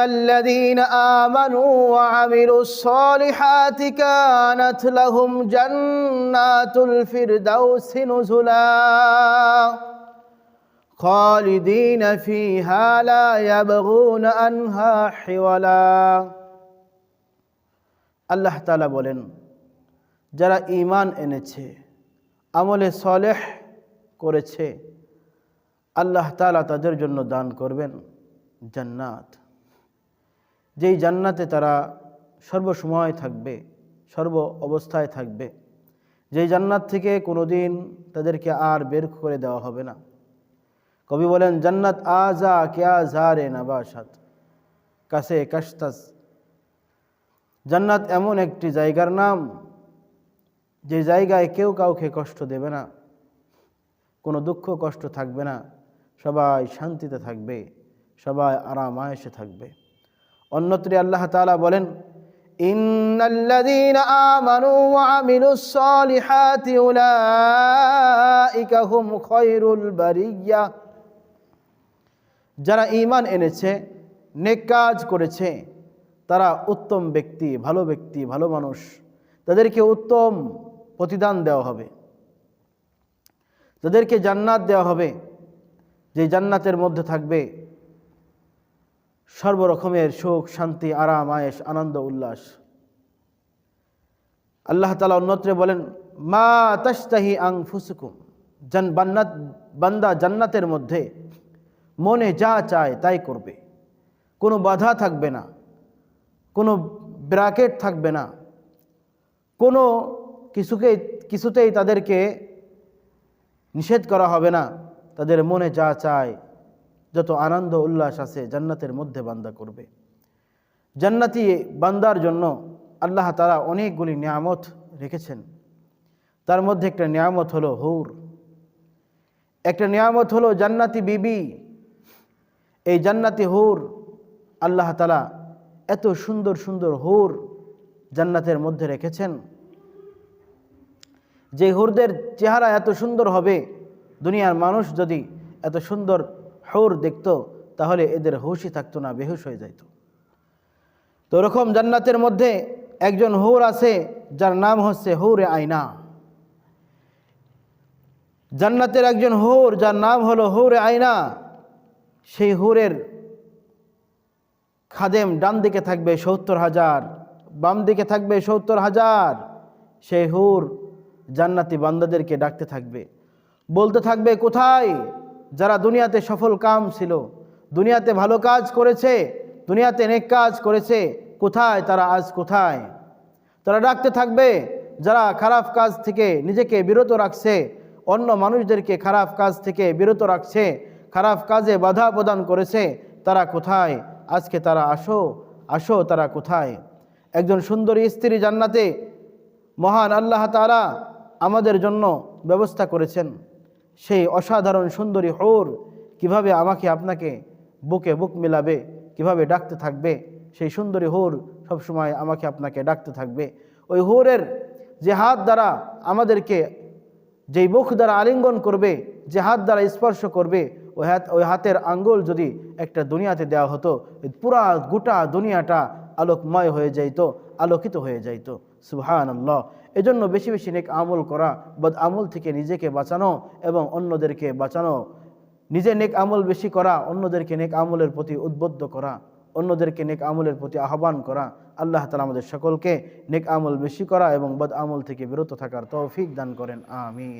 الذين آمنوا وعملوا الصالحات كانت لهم جنات الفردوس نزلا خالدين فيها لا يبغون عنها حولا আল্লাহ তালা বলেন যারা ঈমান এনেছে আমলে সলেহ করেছে আল্লাহ তালা তাদের জন্য দান করবেন জান্নাত যেই জান্নাতে তারা সর্বসময় থাকবে, সর্ব অবস্থায় থাকবে, যেই জান্নাত থেকে কোনো দিন তাদেরকে আর বের করে দেওয়া হবে না। কবি বলেন, জান্নাত আ যা কেয়া ঝারে নাবাসাত, কাছে কাস্তাস জান্নাত এমন একটি জায়গার নাম, যে জায়গায় কেউ কাউকে কষ্ট দেবে না, কোনো দুঃখ কষ্ট থাকবে না, সবাই শান্তিতে থাকবে, সবাই আরাম আয়েসে থাকবে। অন্যত্রে আল্লাহ তাআলা বলেন যারা ঈমান এনেছে, নেক কাজ করেছে, তারা উত্তম ব্যক্তি, ভালো ব্যক্তি, ভালো মানুষ। তাদেরকে উত্তম প্রতিদান দেওয়া হবে। তাদেরকে জান্নাত দেওয়া হবে। যে জান্নাতের মধ্যে থাকবে সর্বরকমের সুখ, শান্তি, আরাম আয়েস আনন্দ, উল্লাস। আল্লাহ তালা অন্যত্রে বলেন, মা তাস্তাহি আং ফুসুকুম জান, বান্নাত, বান্দা জান্নাতের মধ্যে মনে যা চায় তাই করবে। কোনো বাধা থাকবে না, কোনো ব্র্যাকেট থাকবে না। কোনো কিছুকে, কিছুতেই তাদেরকে নিষেধ করা হবে না, তাদের মনে যা চায় যত আনন্দ উল্লাস আছে জান্নাতের মধ্যে বান্দা করবে। জান্নাতি বান্দার জন্য আল্লাহ তারা অনেকগুলি নিয়ামত রেখেছেন। তার মধ্যে একটা নিয়ামত হলো হৌর। একটা নিয়ামত হলো জান্নাতি বিবি। এই জান্নাতি হৌর, আল্লাহ তালা এত সুন্দর সুন্দর হৌর জান্নাতের মধ্যে রেখেছেন। যে হুরদের চেহারা এত সুন্দর হবে, দুনিয়ার মানুষ যদি এত সুন্দর হুর দেখত, তাহলে এদের হুশই থাকতো না, বেহুশ হয়ে যাইত। তো ওরকম জান্নাতের মধ্যে একজন হুর আছে, যার নাম হচ্ছে হুরে আয়না। জান্নাতের একজন হুর, যার নাম হলো হুরে আয়না, সেই হুরের খাদেম ডান দিকে থাকবে সত্তর হাজার, বাম দিকে থাকবে সত্তর হাজার। সেই হুর জান্নাতি বান্দাদেরকে ডাকতে থাকবে। বলতে থাকবে, কোথায়? যারা দুনিয়াতে সফল কাম ছিল, দুনিয়াতে ভালো কাজ করেছে, দুনিয়াতে নেক কাজ করেছে, কোথায়, তারা আজ কোথায়? তারা ডাকতে থাকবে, যারা খারাপ কাজ থেকে নিজেকে বিরত রাখছে, অন্য মানুষদেরকে খারাপ কাজ থেকে বিরত রাখছে, খারাপ কাজে বাধা প্রদান করেছে, তারা কোথায়? আজকে তারা আসো আসো তারা কোথায়? একজন সুন্দরী স্ত্রী জান্নাতে মহান আল্লাহ তালা আমাদের জন্য ব্যবস্থা করেছেন। সেই অসাধারণ সুন্দরী হৌর কীভাবে আমাকে আপনাকে বুকে বুক মিলাবে, কীভাবে ডাকতে থাকবে, সেই সুন্দরী হোর সবসময় আমাকে আপনাকে ডাকতে থাকবে। ওই হোরের যে হাত দ্বারা আমাদেরকে যেই মুখ দ্বারা আলিঙ্গন করবে যে হাত দ্বারা স্পর্শ করবে, ওই হাত, ওই হাতের আঙ্গুল যদি একটা দুনিয়াতে দেওয়া হতো পুরা গোটা দুনিয়াটা আলোকময় হয়ে যাইত, আলোকিত হয়ে যাইত। সুহান আল্লাহ এজন্য বেশি বেশি নেক আমল করা, বদ আমল থেকে নিজেকে বাঁচানো এবং অন্যদেরকে বাঁচানো। নিজে নেক আমল বেশি করা, অন্যদেরকে নেক আমলের প্রতি উদ্বুদ্ধ করা, অন্যদেরকে নেক আমলের প্রতি আহ্বান করা। আল্লাহ তালা আমাদের সকলকে নেক আমল বেশি করা এবং বদ আমল থেকে বিরত থাকার তৌফিক দান করেন। আমিন।